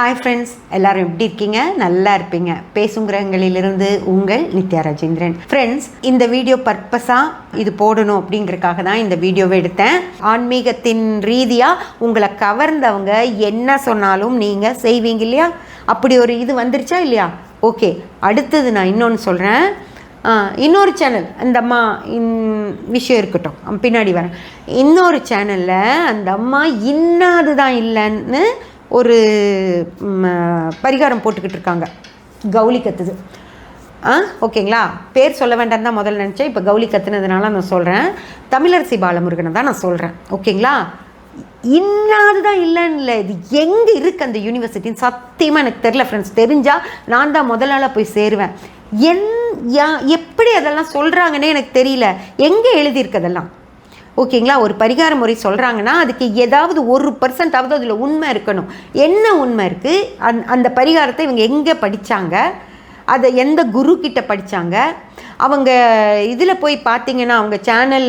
Hi friends எல்லாரும் எப்படி இருக்கீங்க? நல்லா இருப்பீங்க. பேசுங்கிறங்களிலிருந்து உங்கள் நித்யா ராஜேந்திரன். ஃப்ரெண்ட்ஸ் இந்த வீடியோ பர்பஸாக இது போடணும் அப்படிங்கறக்காக தான் இந்த வீடியோவை எடுத்தேன். ஆன்மீகத்தின் ரீதியாக உங்களை கவர்ந்தவங்க என்ன சொன்னாலும் நீங்கள் செய்வீங்க இல்லையா? அப்படி ஒரு இது வந்துருச்சா இல்லையா? ஓகே அடுத்தது நான் இன்னொன்று சொல்கிறேன் இன்னொரு சேனல் அந்த அம்மா இன் விஷயம் இருக்கட்டும். பின்னாடி வரேன். இன்னொரு சேனலில் அந்த அம்மா இன்னாது தான் இல்லைன்னு ஒரு பரிகாரம் போட்டுக்கிட்டு இருக்காங்க. கவுளி கத்துது. ஆ ஓகேங்களா? பேர் சொல்ல வேண்டாம் தான் முதல்ல நினச்சேன். இப்போ கவுளி கத்துனதுனால நான் சொல்கிறேன் தமிழரசி பாலமுருகனை தான் நான் சொல்கிறேன் ஓகேங்களா? இன்னாது தான் இல்லைன்னு இல்லை இது எங்கே இருக்குது அந்த யூனிவர்சிட்டின்னு சத்தியமாக எனக்கு தெரில ஃப்ரெண்ட்ஸ் தெரிஞ்சால் நான் தான் முதல் நாளாக போய் சேருவேன். என் யா எப்படி அதெல்லாம் சொல்கிறாங்கன்னே எனக்கு தெரியல. எங்கே எழுதியிருக்கு அதெல்லாம்? ஓகேங்களா? ஒரு பரிகார முறை சொல்கிறாங்கன்னா அதுக்கு ஏதாவது ஒரு பர்சன்டாவது அதில் உண்மை இருக்கணும். என்ன உண்மை இருக்குது அந் அந்த பரிகாரத்தை இவங்க எங்கே படித்தாங்க அதை எந்த குரு கிட்ட படித்தாங்க அவங்க இதில் போய் பார்த்தீங்கன்னா அவங்க சேனல்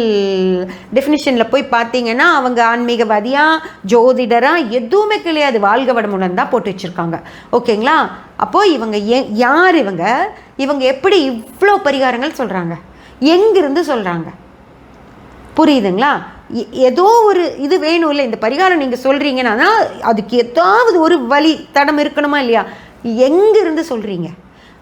டெஃபினிஷனில் போய் பார்த்தீங்கன்னா அவங்க ஆன்மீகவாதியாக ஜோதிடராக எதுவுமே கிடையாது. வாழ்க வடமுடன் தான் போட்டு வச்சுருக்காங்க. ஓகேங்களா? அப்போது இவங்க ஏ யார் இவங்க? இவங்க எப்படி இவ்வளோ பரிகாரங்கள் சொல்கிறாங்க எங்கிருந்து சொல்கிறாங்க புரியுதுங்களா? எ- ஏதோ ஒரு இது வேணும் இல்லை இந்த பரிகாரம் நீங்கள் சொல்கிறீங்கன்னா அதுக்கு ஏதாவது ஒரு வழி தடம் இருக்கணுமா இல்லையா? எங்கேருந்து சொல்கிறீங்க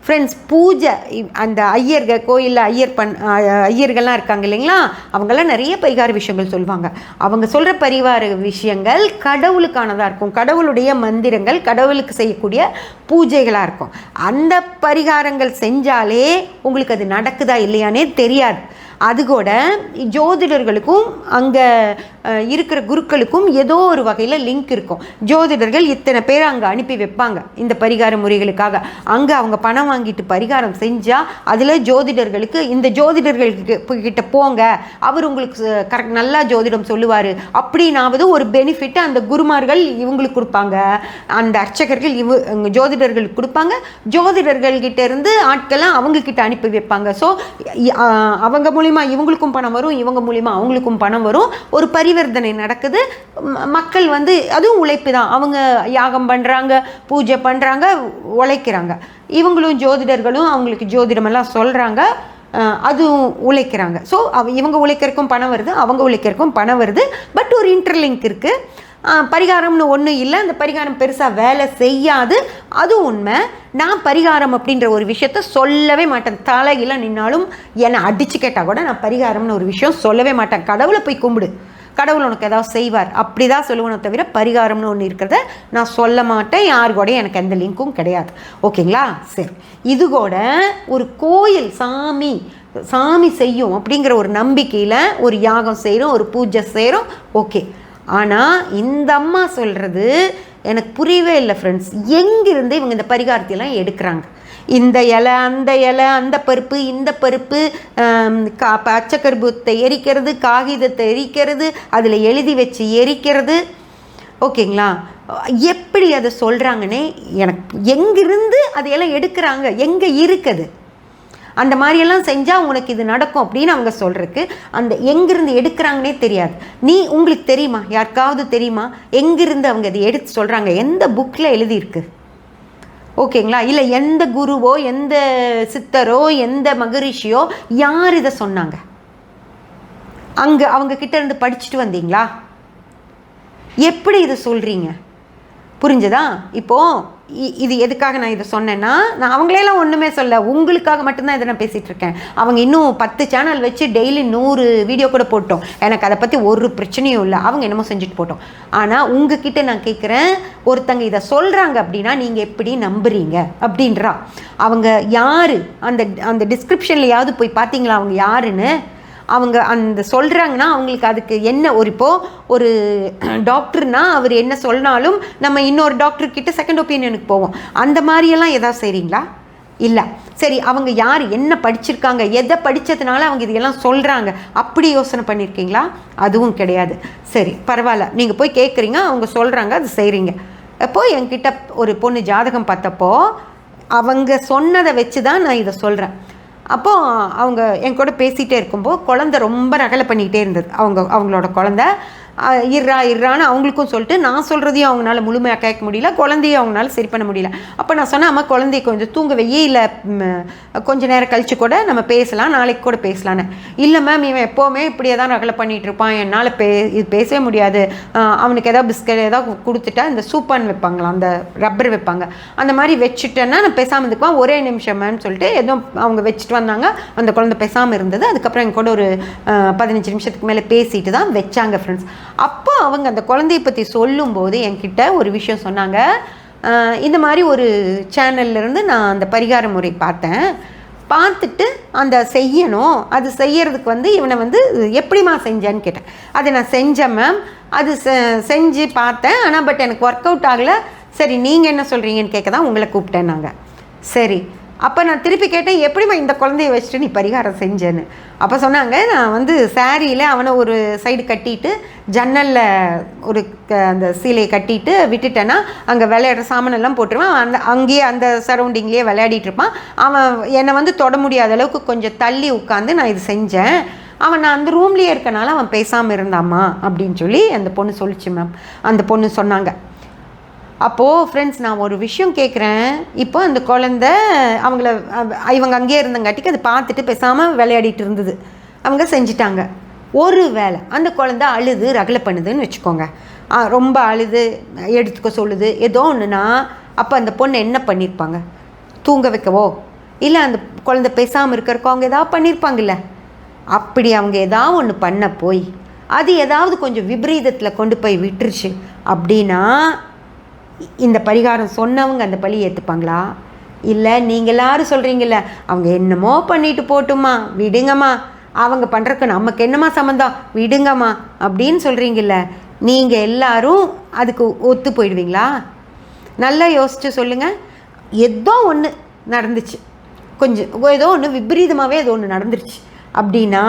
ஃப்ரெண்ட்ஸ் பூஜை அந்த ஐயர்கள் கோயிலில் ஐயர் பண் ஐயர்கள்லாம் இருக்காங்க இல்லைங்களா? அவங்கெல்லாம் நிறைய பரிகார விஷயங்கள் சொல்லுவாங்க அவங்க சொல்கிற பரிவார விஷயங்கள் கடவுளுக்கானதாக இருக்கும். கடவுளுடைய மந்திரங்கள் கடவுளுக்கு செய்யக்கூடிய பூஜைகளாக இருக்கும். அந்த பரிகாரங்கள் செஞ்சாலே உங்களுக்கு அது நடக்குதா இல்லையானே தெரியாது. அது கூட ஜோதிடர்களுக்கும் அங்கே இருக்கிற குருக்களுக்கும் ஏதோ ஒரு வகையில் லிங்க் இருக்கும். ஜோதிடர்கள் இத்தனை பேர் அங்கே அனுப்பி வைப்பாங்க இந்த பரிகார முறைகளுக்காக. அங்கே அவங்க பணம் வாங்கிட்டு பரிகாரம் செஞ்சால் அதில் ஜோதிடர்களுக்கு இந்த ஜோதிடர்களுக்கு கிட்ட போங்க. அவர் உங்களுக்கு கரெக்ட் நல்லா ஜோதிடம் சொல்லுவார். அப்படின்னாவது ஒரு பெனிஃபிட் அந்த குருமார்கள் இவங்களுக்கு கொடுப்பாங்க. அந்த அர்ச்சகர்கள் இவ ஜோதிடர்களுக்கு கொடுப்பாங்க. ஜோதிடர்கள்கிட்ட இருந்து ஆட்களை அவங்க கிட்ட அனுப்பி வைப்பாங்க. ஸோ அவங்க மூலிமா இவங்களுக்கும் பணம் வரும் இவங்க மூலிமா அவங்களுக்கும் பணம் வரும். ஒரு பரிவர்த்தனை நடக்குது. ம- மக்கள் வந்து அதுவும் உழைப்பு தான். அவங்க யாகம் பண்ணுறாங்க பூஜை பண்ணுறாங்க உழைக்கிறாங்க. இவங்களும் ஜோதிடர்களும் அவங்களுக்கு ஜோதிடமெல்லாம் சொல்கிறாங்க அதுவும் உழைக்கிறாங்க. ஸோ அவ இவங்க உழைக்கிறக்கும் பணம் வருது அவங்க உழைக்கிறக்கும் பணம் வருது. பட் ஒரு இன்டர்லிங்க் இருக்குது பரிகாரம்னு ஒன்றும் இல்லை. அந்த பரிகாரம் பெருசாக வேலை செய்யாது. அது உண்மை. நான் பரிகாரம் அப்படின்ற ஒரு விஷயத்த சொல்லவே மாட்டேன். தலையில நின்னாலும் என்னை அடித்து கேட்டால் கூட நான் பரிகாரம்னு ஒரு விஷயம் சொல்லவே மாட்டேன். கடவுளை போய் கும்பிடு. கடவுள் உனக்கு ஏதாவது செய்வார். அப்படி தான் சொல்லுவேனே தவிர பரிகாரம்னு ஒன்று இருக்கிறத நான் சொல்ல மாட்டேன். யார் கூட எனக்கு எந்த லிங்க்கும் கிடையாது. ஓகேங்களா? சரி. இது கூட ஒரு கோயில் சாமி சாமி செய்யும் அப்படிங்கிற ஒரு நம்பிக்கையில் ஒரு யாகம் செய்கிறோம் ஒரு பூஜை செய்கிறோம் ஓகே. ஆனால் இந்த அம்மா சொல்கிறது எனக்கு புரியவே இல்லை ஃப்ரெண்ட்ஸ் எங்கிருந்து இவங்க இந்த பரிகாரத்தையெல்லாம் எடுக்கிறாங்க? இந்த இலை அந்த இலை அந்த பருப்பு இந்த பருப்பு கா பச்சைக்கருப்பத்தை எரிக்கிறது காகிதத்தை எரிக்கிறது அதில் எழுதி வச்சு எரிக்கிறது. ஓகேங்களா? எப்படி அதை சொல்கிறாங்கன்னே எனக்கு எங்கிருந்து அதையெல்லாம் எடுக்கிறாங்க? எங்கே இருக்குது? அந்த மாதிரியெல்லாம் செஞ்சால் உனக்கு இது நடக்கும் அப்படின்னு அவங்க சொல்கிறதுக்கு அந்த எங்கேருந்து எடுக்கிறாங்கன்னே தெரியாது. நீ உங்களுக்கு தெரியுமா? யாருக்காவது தெரியுமா? எங்கேருந்து அவங்க இதை எடுத்து சொல்கிறாங்க எந்த புக்கில் எழுதியிருக்கு? ஓகேங்களா? இல்லை எந்த குருவோ எந்த சித்தரோ எந்த மகரிஷியோ யார் இதை சொன்னாங்க? அங்கே அவங்க கிட்ட இருந்து படிச்சுட்டு வந்தீங்களா? எப்படி இதை சொல்கிறீங்க புரிஞ்சதா? இப்போது இது எதுக்காக நான் இதை சொன்னேன்னா நான் அவங்களெல்லாம் ஒன்றுமே சொல்ல உங்களுக்காக மட்டும்தான் இதை நான் பேசிகிட்டு இருக்கேன். அவங்க இன்னும் பத்து சேனல் வச்சு டெய்லி நூறு வீடியோ கூட போட்டோம். எனக்கு அதை பற்றி ஒரு பிரச்சனையும் இல்லை. அவங்க என்னமோ செஞ்சுட்டு போட்டோம். ஆனால் உங்ககிட்ட நான் கேட்குறேன் ஒருத்தங்க இதை சொல்கிறாங்க அப்படின்னா நீங்கள் எப்படி நம்புறீங்க? அப்படின்றா. அவங்க யார்? அந்த அந்த டிஸ்கிரிப்ஷன்லையாவது போய் பார்த்தீங்களா? அவங்க யாருன்னு? அவங்க அந்த சொல்கிறாங்கன்னா அவங்களுக்கு அதுக்கு என்ன ஒரு இப்போது ஒரு டாக்டர்னா அவர் என்ன சொன்னாலும் நம்ம இன்னொரு டாக்டர்கிட்ட செகண்ட் ஒப்பீனியனுக்கு போவோம். அந்த மாதிரியெல்லாம் எதாவது செய்கிறீங்களா இல்லை. சரி அவங்க யார் என்ன படிச்சிருக்காங்க எதை படித்ததுனால அவங்க இதையெல்லாம் சொல்கிறாங்க அப்படி யோசனை பண்ணியிருக்கீங்களா அதுவும் கிடையாது. சரி பரவாயில்ல. நீங்கள் போய் கேட்குறீங்க அவங்க சொல்கிறாங்க அது செய்கிறீங்க அப்போ என்கிட்ட ஒரு பொண்ணு ஜாதகம் பார்த்தப்போ அவங்க சொன்னதை வச்சு தான் நான் இதை சொல்கிறேன் அப்போ அவங்க என் கூட பேசிகிட்டே இருக்கும்போது குழந்த ரொம்ப ரகலை பண்ணிக்கிட்டே இருந்தது. அவங்க அவங்களோட குழந்த இர்றா இர்றான்னு அவங்களுக்கும் சொல்லிட்டு நான் சொல்கிறதையும் அவங்களால முழுமையாக கேட்க முடியல குழந்தையும் அவங்களால சரி பண்ண முடியல. அப்போ நான் சொன்னேன் அம்மா குழந்தைய கொஞ்சம் தூங்க வெய்யே இல்லை கொஞ்ச நேரம் கழிச்சு கூட நம்ம பேசலாம் நாளைக்கு கூட பேசலான்னு இல்லை மேம் இவன் எப்போவுமே இப்படியே தான் ரகலை பண்ணிகிட்டு இருப்பான். என்னால் பே இது பேசவே முடியாது. அவனுக்கு ஏதாவது பிஸ்கட் ஏதாவது கொடுத்துட்டா இந்த சூப்பான் வைப்பாங்களாம் அந்த ரப்பர் வைப்பாங்க. அந்த மாதிரி வச்சுட்டேன்னா நான் பேசாமல் இருந்துக்குவான். ஒரே நிமிஷம் மேம் சொல்லிட்டு எதுவும் அவங்க வச்சுட்டு வந்தாங்க. அந்த குழந்தை பேசாமல் இருந்தது. அதுக்கப்புறம் என் கூட ஒரு பதினஞ்சு நிமிஷத்துக்கு மேலே பேசிட்டு தான் வச்சாங்க ஃப்ரெண்ட்ஸ் அப்போ அவங்க அந்த குழந்தைய பற்றி சொல்லும்போது என்கிட்ட ஒரு விஷயம் சொன்னாங்க. இந்த மாதிரி ஒரு சேனல்ல இருந்து நான் அந்த பரிகார முறை பார்த்தேன். பார்த்துட்டு அந்த செய்யணும். அது செய்யறதுக்கு வந்து இவனை வந்து எப்படிம்மா செஞ்சேன்னு கேட்டேன். அதை நான் செஞ்சேன் மேம் அது செ- செஞ்சு பார்த்தேன். ஆனால் பட் எனக்கு ஒர்க் அவுட் ஆகலை. சரி நீங்கள் என்ன சொல்கிறீங்கன்னு கேட்க தான் உங்களை கூப்பிட்டேன் நாங்கள் சரி அப்போ நான் திருப்பி கேட்டேன் எப்படிம்மா இந்த குழந்தைய வச்சுட்டு நீ பரிகாரம் செஞ்சேன்னு? அப்போ சொன்னாங்க நான் வந்து சாரியில் அவனை ஒரு சைடு கட்டிட்டு ஜன்னலில் ஒரு க- அந்த சீலையை கட்டிட்டு விட்டுட்டேன்னா அங்கே விளையாடுற சாமானெல்லாம் போட்டுருவான். அந்த அங்கேயே அந்த சரௌண்டிங்லேயே விளையாடிட்டு இருப்பான் அவன் என்னை வந்து தொட முடியாத அளவுக்கு கொஞ்சம் தள்ளி உட்காந்து நான் இது செஞ்சேன். அவன் நான் அந்த ரூம்லேயே இருக்கனால அவன் பேசாமல் இருந்தாம்மா? அப்படின்னு சொல்லி அந்த பொண்ணு சொல்லிச்சு மேம் அந்த பொண்ணு சொன்னாங்க அப்போது ஃப்ரெண்ட்ஸ் நான் ஒரு விஷயம் கேட்குறேன் இப்போ அந்த குழந்த அவங்கள இவங்க அங்கேயே இருந்தங்காட்டிக்கு அது பார்த்துட்டு பேசாமல் விளையாடிட்டு இருந்தது. அவங்க செஞ்சிட்டாங்க. ஒரு வேலை அந்த குழந்த அழுது ரகலை பண்ணுதுன்னு வச்சுக்கோங்க. ரொம்ப அழுது எடுத்துக்க சொல்லுது. ஏதோ ஒன்றுனா அப்போ அந்த பொண்ணு என்ன பண்ணியிருப்பாங்க தூங்க வைக்கவோ? இல்லை அந்த குழந்தை பேசாமல் இருக்கிறக்கோ அவங்க ஏதாவது பண்ணியிருப்பாங்கல்ல அப்படி அவங்க ஏதாவது ஒன்று பண்ண போய் அது ஏதாவது கொஞ்சம் விபரீதத்தில் கொண்டு போய் விட்டுருச்சு. அப்படின்னா இந்த பரிகாரம் சொன்னவங்க அந்த பழி ஏற்றுப்பாங்களா இல்லை நீங்கள் எல்லாரும் சொல்கிறீங்கள அவங்க என்னமோ பண்ணிட்டு போட்டுமா விடுங்கம்மா. அவங்க பண்ணுறக்கு நமக்கு என்னம்மா சம்மந்தம் விடுங்கம்மா. அப்படின்னு சொல்கிறீங்கல்ல நீங்கள் எல்லாரும் அதுக்கு ஒத்து போயிடுவீங்களா? நல்லா யோசிச்சு சொல்லுங்கள் ஏதோ ஒன்று நடந்துச்சு. கொஞ்சம் ஏதோ ஒன்று விபரீதமாகவே ஏதோ ஒன்று நடந்துருச்சு. அப்படின்னா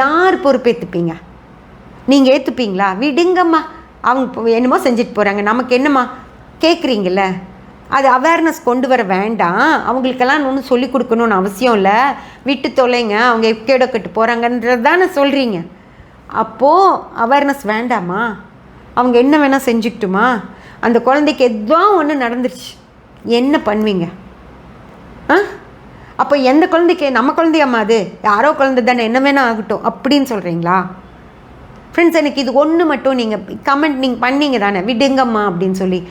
யார் பொறுப்பேற்றுப்பீங்க நீங்கள் ஏற்றுப்பீங்களா விடுங்கம்மா. அவங்க இப்போ என்னமோ செஞ்சுட்டு போகிறாங்க நமக்கு என்னம்மா? கேட்குறீங்கள அது அவேர்னஸ் கொண்டு வர வேண்டாம். அவங்களுக்கெல்லாம் ஒன்றும் சொல்லி கொடுக்கணும்னு அவசியம் இல்லை. விட்டு தொலைங்க. அவங்க கேடக்கட்டு கட்டு போகிறாங்கன்றது தானே சொல்கிறீங்க அப்போது அவேர்னஸ் வேண்டாமா? அவங்க என்ன வேணால் செஞ்சுக்கிட்டுமா? அந்த குழந்தைக்கு எதோ ஒன்று நடந்துருச்சு. என்ன பண்ணுவீங்க? ஆ? அப்போ எந்த குழந்தைக்கு? நம்ம குழந்தையம்மா அது. யாரோ குழந்தை தானே. என்ன வேணால் ஆகட்டும். அப்படின்னு சொல்கிறீங்களா ஃப்ரெண்ட்ஸ் எனக்கு இது ஒன்று மட்டும் நீங்கள் கமெண்ட் நீங்கள் பண்ணீங்க தானே. விடுங்கம்மா அப்படின்னு சொல்லி.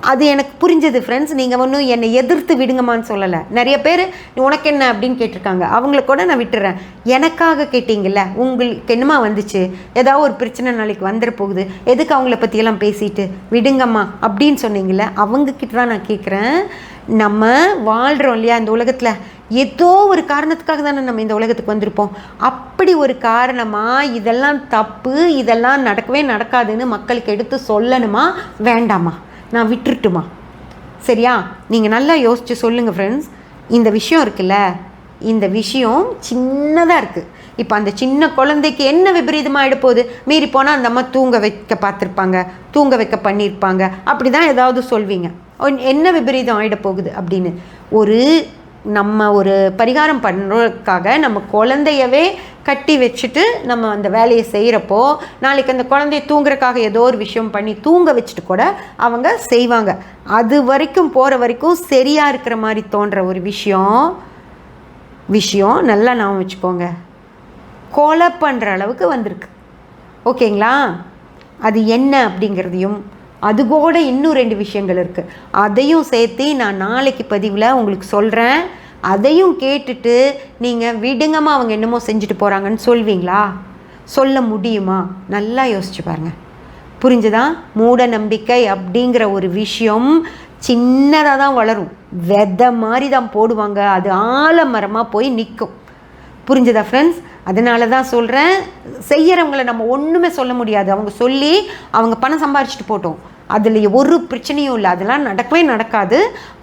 அது எனக்கு புரிஞ்சது ஃப்ரெண்ட்ஸ் நீங்கள் ஒன்றும் என்னை எதிர்த்து விடுங்கம்மான்னு சொல்லலை. நிறைய பேர் உனக்கு என்ன? அப்படின்னு கேட்டிருக்காங்க. அவங்கள கூட நான் விட்டுறேன். எனக்காக கேட்டீங்கல்ல உங்களுக்கு என்னமா வந்துச்சு? ஏதாவது ஒரு பிரச்சனை நாளைக்கு வந்துட போகுது. எதுக்கு அவங்கள பற்றியெல்லாம் பேசிட்டு விடுங்கம்மா அப்படின்னு சொன்னீங்கல்ல அவங்கக்கிட்ட தான் நான் கேட்குறேன் நம்ம வாழ்கிறோம் இல்லையா இந்த உலகத்தில்? ஏதோ ஒரு காரணத்துக்காக தானே நம்ம இந்த உலகத்துக்கு வந்திருப்போம். அப்படி ஒரு காரணமாக இதெல்லாம் தப்பு இதெல்லாம் நடக்கவே நடக்காதுன்னு மக்களுக்கு எடுத்து சொல்லணுமா? வேண்டாமா? நான் விட்டுருட்டுமா? சரியா? நீங்கள் நல்லா யோசித்து சொல்லுங்கள் ஃப்ரெண்ட்ஸ் இந்த விஷயம் இருக்குல்ல இந்த விஷயம் சின்னதாக இருக்குது இப்போ அந்த சின்ன குழந்தைக்கு என்ன விபரீதமாக எடுப்போகுது மீறி போனால் அந்த அம்மா தூங்க வைக்க பார்த்துருப்பாங்க தூங்க வைக்க பண்ணியிருப்பாங்க. அப்படி தான் ஏதாவது சொல்வீங்க. ஒன்- என்ன விபரீதம் ஆகிட போகுது அப்படின்னு? ஒரு நம்ம ஒரு பரிகாரம் பண்ணுறதுக்காக நம்ம குழந்தையவே கட்டி வச்சுட்டு நம்ம அந்த வேலையை செய்கிறப்போ நாளைக்கு அந்த குழந்தைய தூங்குறதுக்காக ஏதோ ஒரு விஷயம் பண்ணி தூங்க வச்சுட்டு கூட அவங்க செய்வாங்க. அது வரைக்கும் போகிற வரைக்கும் சரியாக இருக்கிற மாதிரி தோன்ற ஒரு விஷயம் விஷயம் நல்லா ஞாபகம் வச்சுக்கோங்க. கொலை பண்ணுற அளவுக்கு வந்திருக்கு. ஓகேங்களா? அது என்ன அப்படிங்கிறதையும் அது கூட இன்னும் ரெண்டு விஷயங்கள் இருக்குது அதையும் சேர்த்து நான் நாளைக்கு பதிவில் உங்களுக்கு சொல்கிறேன் அதையும் கேட்டுட்டு நீங்கள் விடுங்கம்மா அவங்க என்னமோ செஞ்சுட்டு போகிறாங்கன்னு சொல்வீங்களா? சொல்ல முடியுமா? நல்லா யோசிச்சு பாருங்கள் புரிஞ்சுதா? மூட நம்பிக்கை அப்படிங்கிற ஒரு விஷயம் சின்னதாக தான் வளரும். விதை மாதிரி தான் போடுவாங்க. அது ஆலமரமாக போய் நிற்கும் புரிஞ்சுதா ஃப்ரெண்ட்ஸ் அதனால தான் சொல்கிறேன் செய்கிறவங்கள நம்ம ஒன்றுமே சொல்ல முடியாது. அவங்க சொல்லி அவங்க பணம் சம்பாரிச்சிட்டு போட்டோம். அதில் ஒரு பிரச்சனையும் இல்லை அதெல்லாம் நடக்கவே நடக்காது.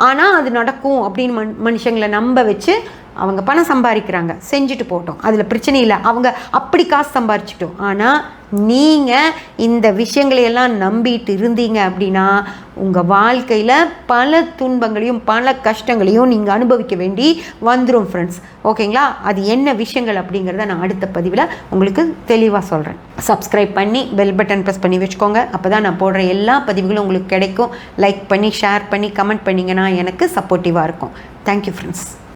ஆனால் அது நடக்கும் அப்படின்னு மன் மனுஷங்களை நம்ப வச்சு அவங்க பணம் சம்பாதிக்கிறாங்க செஞ்சுட்டு போட்டோம். அதில் பிரச்சனை இல்லை. அவங்க அப்படி காசு சம்பாரிச்சிட்டோம். ஆனால் நீங்கள் இந்த விஷயங்களையெல்லாம் நம்பிட்டு இருந்தீங்க அப்படின்னா உங்கள் வாழ்க்கையில் பல துன்பங்களையும் பல கஷ்டங்களையும் நீங்கள் அனுபவிக்க வேண்டி வந்துடும் ஃப்ரெண்ட்ஸ் ஓகேங்களா அது என்ன விஷயங்கள் அப்படிங்கிறத நான் அடுத்த பதிவில் உங்களுக்கு தெளிவாக சொல்கிறேன் சப்ஸ்கிரைப் பண்ணி பெல் பட்டன் ப்ரெஸ் பண்ணி வச்சுக்கோங்க. அப்போ தான் நான் போடுற எல்லா பதிவுகளும் உங்களுக்கு கிடைக்கும். லைக் பண்ணி ஷேர் பண்ணி கமெண்ட் பண்ணிங்கன்னா எனக்கு சப்போர்ட்டிவாக இருக்கும். Thank you friends